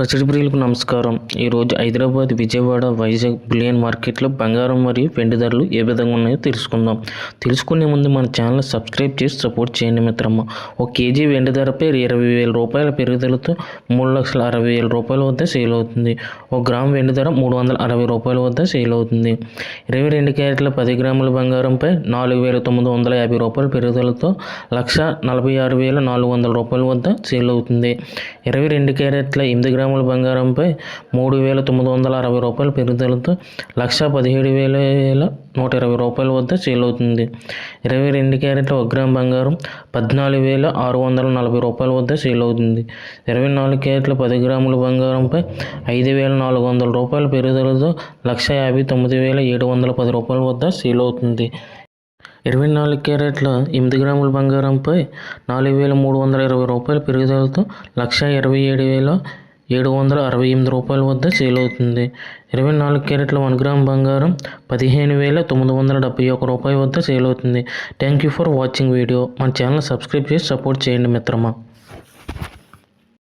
ప్రసిద్ధ ప్రియులకు నమస్కారం. ఈరోజు హైదరాబాద్ విజయవాడ వైజాగ్ బులియన్ మార్కెట్లో బంగారం మరియు వెండి ధరలు ఏ విధంగా ఉన్నాయో తెలుసుకుందాం. తెలుసుకునే ముందు మన ఛానల్ సబ్స్క్రైబ్ చేసి సపోర్ట్ చేయండి మిత్రమ్మ ఒక కేజీ వెండి ధరపై ఇరవై వేల రూపాయల పెరుగుదలతో మూడు లక్షల అరవై వేల రూపాయల వద్ద సేల్ అవుతుంది. ఒక గ్రామ్ వెండి ధర మూడు వందల అరవై రూపాయల వద్ద సేల్ అవుతుంది. ఇరవై రెండు క్యారెట్ల పది గ్రాముల బంగారంపై నాలుగు వేల తొమ్మిది వందల యాభై రూపాయల పెరుగుదలతో లక్ష నలభై ఆరు వేల నాలుగు వందల రూపాయల వద్ద సేల్ అవుతుంది. ఇరవై రెండు క్యారెట్ల ఎనిమిది గ్రాముల బంగారంపై మూడు వేల తొమ్మిది వందల అరవై రూపాయల పెరుగుదలతో లక్ష పదిహేడు వేల నూట ఇరవై రూపాయల వద్ద సేల్ అవుతుంది ఇరవై రెండు క్యారెట్ల ఒక గ్రామ్ బంగారం పద్నాలుగు వేల ఆరు వందల నలభై రూపాయల వద్ద సేల్ అవుతుంది ఇరవై నాలుగు క్యారెట్ల పది గ్రాముల బంగారంపై ఐదు వేల నాలుగు వందల రూపాయల పెరుగుదలతో లక్ష యాభై తొమ్మిది వేల ఏడు వందల పది రూపాయల వద్ద సేల్ అవుతుంది ఇరవై నాలుగు క్యారెట్ల ఎనిమిది గ్రాముల బంగారంపై నాలుగు వేల మూడు వందల ఇరవై రూపాయల పెరుగుదలతో లక్ష ఇరవై ఏడు వేల ఏడు వందల అరవై ఎనిమిది రూపాయల వద్ద సేల్ అవుతుంది. ఇరవై నాలుగు క్యారెట్ల వన్ గ్రామ్ బంగారం పదిహేను వేల తొమ్మిది వందల డెబ్బై ఒక రూపాయల వద్ద సేల్ అవుతుంది. Thank you for watching video మన ఛానల్ సబ్స్క్రైబ్ చేసి సపోర్ట్ చేయండి మిత్రమా.